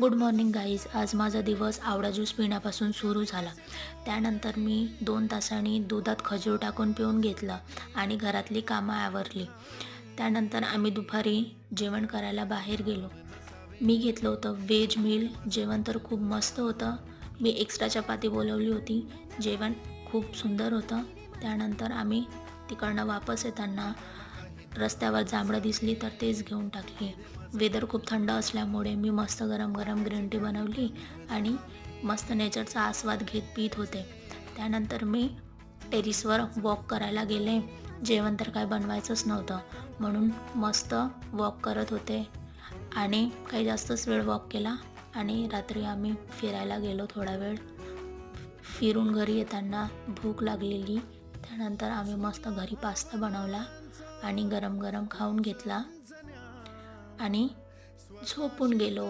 Good morning guys आज माझा दिवस आवडा ज्यूस पिण्यापासून सुरू झाला. त्यानंतर मी दोन तासांनी दुधात खजूर टाकून पिऊन घेतलं आणि घरातली कामं आवरली. त्यानंतर आम्ही दुपारी जेवण करायला बाहेर गेलो. मी घेतलं होतं व्हेज मील जेवण तर खूप मस्त होतं. मी एक्स्ट्रा चपाती बोलवली होती. जेवण खूप सुंदर होतं. त्यानंतर आम्ही तिकडनं वापस येताना रस्त्यावर जांभळं दिसली तर तेच घेऊन टाकली. वेदर खूप थंड असल्यामुळे मी मस्त गरम गरम ग्रीन टी बनवली आणि मस्त नेचरचा आस्वाद घेत पित होते. त्यानंतर मी टेरिसवर वॉक करायला गेले. जेवण तर काय बनवायचंच नव्हतं. म्हणून मस्त वॉक करत होते आणि काही जास्तच वेळ वॉक केला आणि रात्री आम्ही फिरायला गेलो थोडा वेळ. फिरून घरी येताना भूक लागलेली. त्यानंतर आम्ही मस्त घरी पास्ता बनवला. आणि गरम गरम खाऊन घेतला. आणि झोपून गेलो.